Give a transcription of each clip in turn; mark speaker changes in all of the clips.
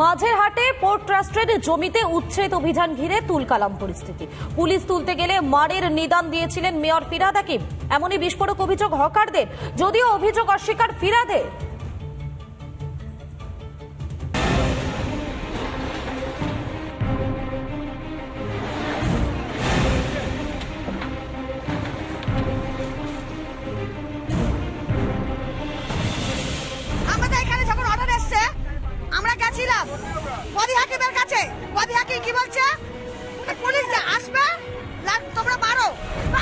Speaker 1: মাঝের হাটে পোর্ট ট্রাস্টের জমিতে উচ্ছেদ অভিযান ঘিরে তুলকালাম পরিস্থিতি। পুলিশ তুলতে গেলে মারের নিদান দিয়েছিলেন মেয়র ফিরাদ হাকিম। এমনই বিস্ফোরক অভিযোগ হকারদের, যদিও অভিযোগ অস্বীকার ফিরাদের।
Speaker 2: বদি হাকিমের কাছে। বদি হাকিম কি বলছে? পুলিশ যে আসবে তোমরা মারো।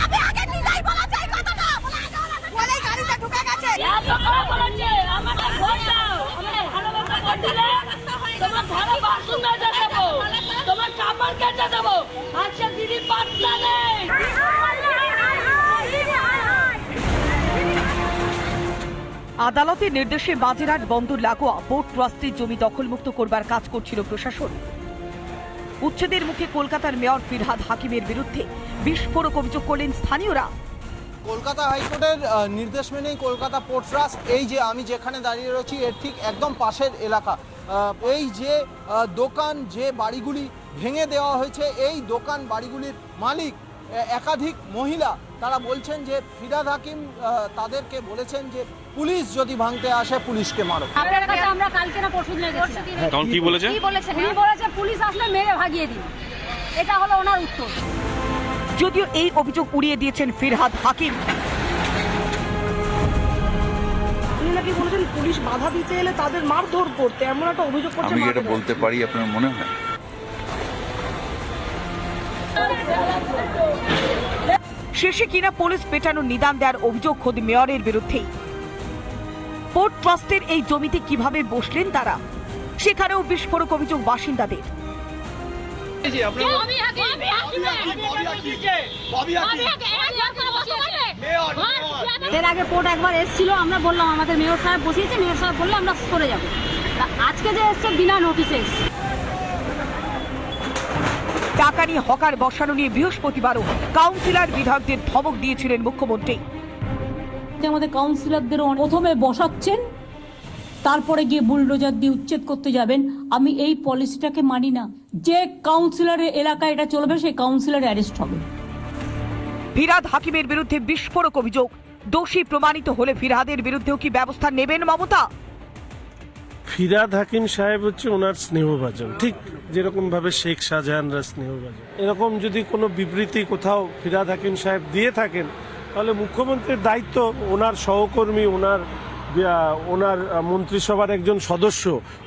Speaker 2: আমি আগে নিলাই বলা যায় কথাটা। বলে গাড়িতে ঢুকে গেছে।
Speaker 3: তোমার ঘরে বাসন দেবো, তোমার কাপড় কেটে দেবো। আজকে দিদি পাত্তা নেই।
Speaker 4: আদালতের নির্দেশে বাজেরহাট বন্দর, লাগোয়া পোর্ট ট্রাস্টের জমি দখলমুক্ত করবার কাজ করছিল প্রশাসন। উচ্ছেদের মুখে কলকাতার মেয়র ফিরহাদ হাকিমের বিরুদ্ধে বিস্ফোরক অভিযোগ করলেন স্থানীয়রা।
Speaker 5: কলকাতা হাইকোর্টের নির্দেশ মেনেই কলকাতা পোর্ট ট্রাস্ট, এই যে আমি যেখানে দাঁড়িয়ে রয়েছি, এর ঠিক একদম পাশের এলাকা। এই যে দোকান, যে বাড়িগুলি ভেঙে দেওয়া হয়েছে, এই দোকান বাড়িগুলির মালিক একাধিক মহিলা তারা বলছেন যে ফিরাদ হাকিম আহ, তাদেরকে বলেছেন যে পুলিশ যদি ভাঙতে আসে পুলিশকে মারো।
Speaker 3: আপনার কাছে আমরা কালকে না পরশু দিন
Speaker 6: তখন কি বলেছে?
Speaker 3: উনি বলেছে পুলিশ আসলে মেরে ভাগিয়ে দিন এটা হলো ওনার উত্তর।
Speaker 4: যদিও এই অভিযোগ উড়িয়ে দিয়েছেন ফিরহাদ হাকিম।
Speaker 7: উনি নাকি বলেছেন পুলিশ বাধা দিতে এলে তাদের মারধর করতে। এমন একটা অভিযোগ করছে
Speaker 6: আমি এটা বলতে পারি আপনার মনে হয়?
Speaker 4: শেষে কিনা পুলিশ পেটানোর নিদান দেওয়ার অভিযোগ খোদ মেয়রের বিরুদ্ধেই। পোর্ট ট্রাস্টের এই জমিতে কীভাবে বসলেন তারা? সেখানেও বিস্ফোরক অভিযোগ বাসিন্দাদের।
Speaker 3: আগে আমি এর আগে কোর্ট একবার এসেছিল আমরা বললাম আমাদের মেয়র সাহেব বসিয়েছে মেয়র সাহেব বললে আমরা সরে যাব। তা আজকে যে এসছে বিনা নোটিশে এসছে।
Speaker 4: টাকা নিয়ে হকার বসানো নিয়ে বৃহস্পতিবারও কাউন্সিলর বিধায়কদের ধমক দিয়েছিলেন মুখ্যমন্ত্রী।
Speaker 8: আমাদের কাউন্সিলরদের প্রথমে বসাচ্ছেন তারপরে গিয়ে বুলডোজার দিয়ে উচ্ছেদ করতে যাবেন। আমি এই পলিসিটাকে মানি না। যে কাউন্সিলরের এলাকায় এটা চলবে সেই কাউন্সিলর অ্যারেস্ট হবে।
Speaker 4: ফিরাদ হাকিমের বিরুদ্ধে বিস্ফোরক অভিযোগ। দোষী প্রমাণিত হলে ফিরহাদের বিরুদ্ধেও কি ব্যবস্থা নেবেন মমতা?
Speaker 9: ফিরাদ হাকিম সাহেব হচ্ছে ওনার স্নেহভাজন। ঠিক যেরকম ভাবে শেখ শাহজাহানরা স্নেহভাজন। এরকম যদি কোনো বিবৃতি কোথাও ফিরাদ হাকিম সাহেব দিয়ে থাকেন, তাহলে মুখ্যমন্ত্রীর দায়িত্ব ওনার সহকর্মী, ওনার ওনার মন্ত্রিসভার একজন সদস্য,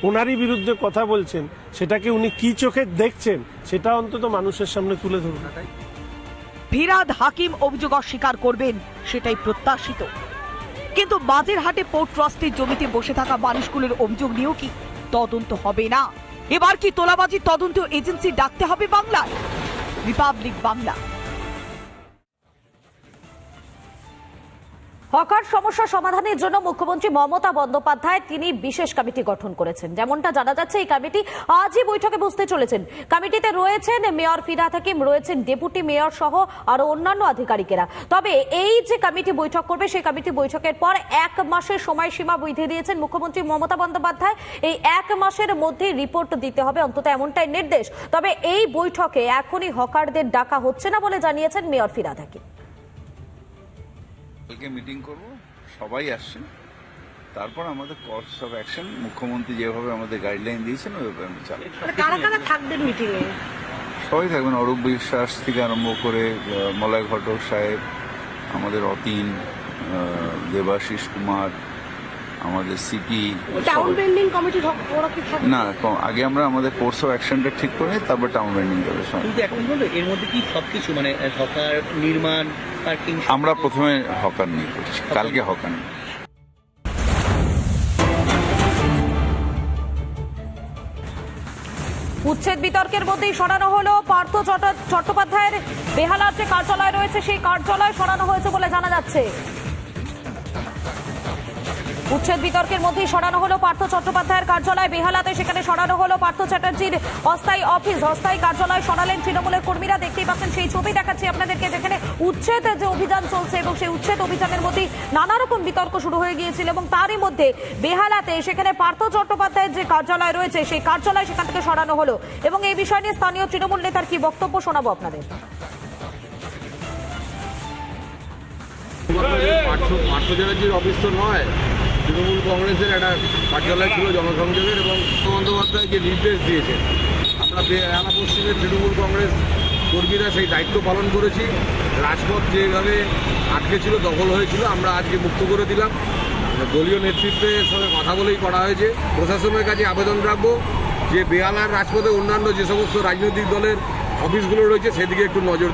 Speaker 9: ওনারই বিরুদ্ধে কথা বলছেন। সেটাকে উনি কি চোখে দেখছেন, সেটা অন্তত মানুষের সামনে তুলে ধরুন।
Speaker 4: ফিরাদ হাকিম অভিযোগ অস্বীকার করবেন, সেটাই প্রত্যাশিত। কিন্তু বাজের হাটে পোর্ট ট্রাস্টের জমিতে বসে থাকা মানুষগুলোর অভিযোগ নিয়েও কি তদন্ত হবে না? এবার কি তোলাবাজি তদন্ত এজেন্সি ডাকতে হবে বাংলায়? রিপাবলিক বাংলা।
Speaker 1: হকার সমস্যা সমাধানের জন্য মুখ্যমন্ত্রী মমতা বন্দ্যোপাধ্যায় তিনি বিশেষ কমিটি গঠন করেছেন। যেমনটা জানা যাচ্ছে, এই কমিটি আজই বৈঠকে বসতে চলেছেন। কমিটিতে রয়েছেন মেয়র ফিরাদ হাকিম, রয়েছেন ডেপুটি মেয়র সহ আরও অন্যান্য আধিকারিকেরা। তবে এই যে কমিটি বৈঠক করবে, সেই কমিটি বৈঠকের পর এক মাসের সময়সীমা বেঁধে দিয়েছেন মুখ্যমন্ত্রী মমতা বন্দ্যোপাধ্যায়। এই এক মাসের মধ্যে রিপোর্ট দিতে হবে, অন্তত এমনটাই নির্দেশ। তবে এই বৈঠকে এখনই হকারদের ডাকা হচ্ছে না বলে জানিয়েছেন মেয়র ফিরাদ হাকিম।
Speaker 6: কালকে মিটিং করব সবাই আসছেন তারপর আমাদের কোর্স অফ অ্যাকশন মুখ্যমন্ত্রী যেভাবে আমাদের গাইডলাইন দিয়েছেন ওইভাবে আমি চালাই
Speaker 7: কারা কারা থাকবেন মিটিং এ
Speaker 6: সবাই থাকবেন অরূপ বিশ্বাস থেকে আরম্ভ করে মলয় ঘটক সাহেব আমাদের অতীন দেবাশিস কুমার আমাদের সিপি
Speaker 7: টাউন বিল্ডিং কমিটি
Speaker 6: না আগে আমরা আমাদের কোর্স অফ অ্যাকশনটা ঠিক করে তারপর টাউন
Speaker 10: কিন্তু এখন বলল এর মধ্যে কি সবকিছু মানে সরকার নির্মাণ পার্কিং
Speaker 6: আমরা প্রথমে হকার নিয়ে করছি কালকে হকার নিয়ে।
Speaker 1: উচ্ছেদ বিতর্কের মধ্যেই সরানো হলো পার্থ চট্ট- চট্টোপাধ্যায়ের বেহালার যে কার্যালয় রয়েছে সেই কার্যালয় সরানো হয়েছে বলে জানা যাচ্ছে। উচ্ছেদ বিতর্কের মধ্যেই সরানো হলো পার্থ চট্টোপাধ্যায়ের কার্যালয়। বেহালাতে সেখানে সরানো হলো পার্থ চ্যাটার্জির অস্থায়ী অফিস। অস্থায়ী কার্যালয় সরালেন তৃণমূলের কর্মীরা। দেখতেই পাচ্ছেন সেই ছবি দেখাচ্ছি আপনাদেরকে, যেখানে উচ্ছেদ যে অভিযান চলছে এবং সেই উচ্ছেদ অভিযানের মধ্যেই নানা রকম বিতর্ক শুরু হয়ে গিয়েছিল এবং তারই মধ্যে বেহালাতে সেখানে পার্থ চট্টোপাধ্যায়ের যে কার্যালয় রয়েছে, সেই কার্যালয় সেখান থেকে সরানো হলো। এবং এই বিষয় নিয়ে স্থানীয় তৃণমূল নেতার কি বক্তব্য শোনাবো আপনাদের?
Speaker 11: পার্থ চ্যাটার্জির অফিস তো নয় তৃণমূল কংগ্রেসের একটা কার্যালয় ছিল জনসংযোগের এবং বন্দ্যোপাধ্যায় যে নির্দেশ দিয়েছে, আমরা বেহালা পশ্চিমের তৃণমূল কংগ্রেস কর্মীরা সেই দায়িত্ব পালন করেছি। রাজপথ যেভাবে আটকে ছিল, দখল হয়েছিল, আমরা আজকে মুক্ত করে দিলাম। দলীয় নেতৃত্বের সঙ্গে কথা বলেই করা হয়েছে। প্রশাসনের কাছে আবেদন রাখব যে বেহালার রাজপথে অন্যান্য যে সমস্ত রাজনৈতিক দলের অফিসগুলো রয়েছে, সেদিকে একটু নজর